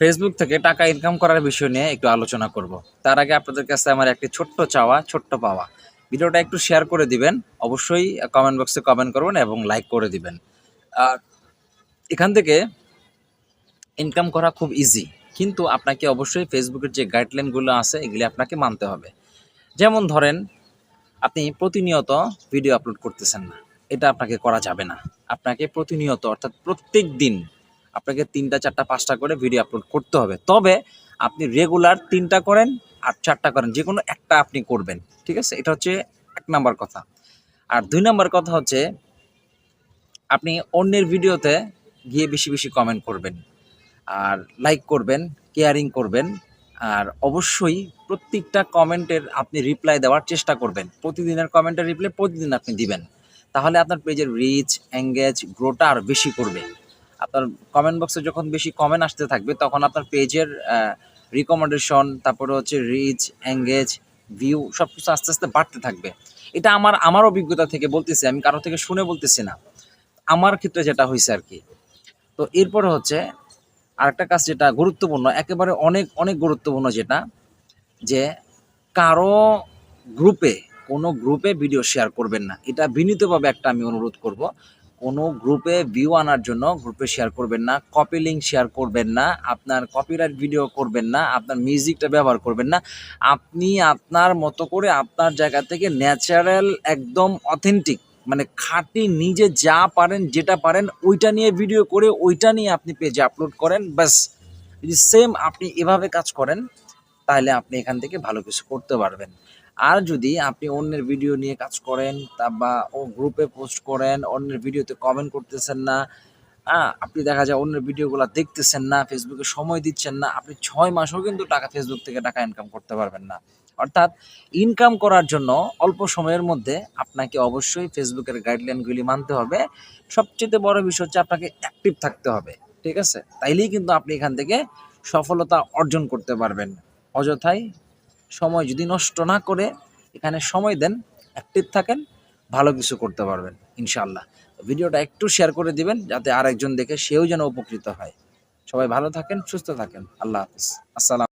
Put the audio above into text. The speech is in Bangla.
ফেসবুক থেকে টাকা ইনকাম করার বিষয় নিয়ে একটু আলোচনা করব। তার আগে আপনাদের কাছে আমার একটি ছোট্ট চাওয়া, ছোট্ট পাওয়া। ভিডিওটা একটু শেয়ার করে দিবেন, অবশ্যই কমেন্ট বক্সে কমেন্ট করবেন এবং লাইক করে দিবেন। আর এখান থেকে ইনকাম করা খুব ইজি কিন্তু আপনাকে অবশ্যই ফেসবুকের যে গাইডলাইনগুলো আছে, এগুলি আপনাকে মানতে হবে। যেমন ধরেন, আপনি প্রতিনিয়ত ভিডিও আপলোড করতেছেন না, এটা আপনাকে করা যাবে না। আপনাকে প্রতিনিয়ত, অর্থাৎ প্রত্যেক দিন আপনাকে তিনটা, চারটা, পাঁচটা করে ভিডিও আপলোড করতে হবে। তবে আপনি রেগুলার তিনটা করেন আর চারটা করেন, যে কোনো একটা আপনি করবেন, ঠিক আছে? এটা হচ্ছে এক নাম্বার কথা। আর দুই নাম্বার কথা হচ্ছে, আপনি অন্যের ভিডিওতে গিয়ে বেশি বেশি কমেন্ট করবেন, আর লাইক করবেন কেয়ারিং করবেন, আর অবশ্যই প্রত্যেকটা কমেন্টের আপনি রিপ্লাই দেওয়ার চেষ্টা করবেন। প্রতিদিনের কমেন্টের রিপ্লাই প্রতিদিন আপনি দিবেন। তাহলে আপনার পেজের রিচ এঙ্গেজ গ্রোটা আরও বেশি করবে। আপনার কমেন্ট বক্সে যখন বেশি কমেন্ট আসতে থাকবে, তখন আপনার পেজের রিকমেন্ডেশন তারপরে হচ্ছে রিচ এঙ্গেজ ভিউ সব কিছু আস্তে আস্তে বাড়তে থাকবে। এটা আমার আমার অভিজ্ঞতা থেকে বলতেছি, আমি কারও থেকে শুনে বলতেছি না। আমার ক্ষেত্রে যেটা হয়েছে আর কি। তো এরপরে হচ্ছে, আরেকটা কাজ যেটা গুরুত্বপূর্ণ, একেবারে অনেক অনেক গুরুত্বপূর্ণ যেটা, যে কারও গ্রুপে কোনো গ্রুপে ভিডিও শেয়ার করবেন না। এটা বিনীতভাবে একটা আমি অনুরোধ করব। কোনো গ্রুপে ভিউ আনার জন্য গ্রুপে শেয়ার করবেন না কপি লিঙ্ক শেয়ার করবেন না, আপনার কপিরাইট ভিডিও করবেন না, আপনার মিউজিকটা ব্যবহার করবেন না, আপনি আপনার মতো করে আপনার জায়গা থেকে ন্যাচারাল একদম অথেন্টিক মানে খাঁটি, নিজে যা পারেন, যেটা পারেন, ওইটা নিয়ে ভিডিও করে, ওইটা নিয়ে আপনি পেজে আপলোড করেন, ব্যাস। যদি সেম আপনি এভাবে কাজ করেন তাহলে আপনি এখান থেকে ভালো কিছু করতে পারবেন। আর যদি আপনি অন্যের ভিডিও নিয়ে কাজ করেন, তা বা ও গ্রুপে পোস্ট করেন, অন্যের ভিডিওতে কমেন্ট করতেছেন না হ্যাঁ আপনি দেখা যায় অন্যের ভিডিওগুলো দেখতেছেন না ফেসবুকে সময় দিচ্ছেন না, আপনি ছয় মাসও কিন্তু টাকা ফেসবুক থেকে টাকা ইনকাম করতে পারবেন না। অর্থাৎ ইনকাম করার জন্য অল্প সময়ের মধ্যে আপনাকে অবশ্যই ফেসবুকের গাইডলাইনগুলি মানতে হবে। সবচেয়ে বড় বিষয় হচ্ছে আপনাকে অ্যাক্টিভ থাকতে হবে, ঠিক আছে? তাইলেই কিন্তু আপনি এখান থেকে সফলতা অর্জন করতে পারবেন। অযথাই সময় যদি নষ্ট না করে এখানে সময় দেন অ্যাক্টিভ থাকেন, ভালো কিছু করতে পারবেন ইনশাল্লাহ ভিডিওটা একটু শেয়ার করে দিবেন, যাতে আরেকজন দেখে সেও যেন উপকৃত হয়। সবাই ভালো থাকেন, সুস্থ থাকেন। আল্লাহ হাফিজ। আসসালাম।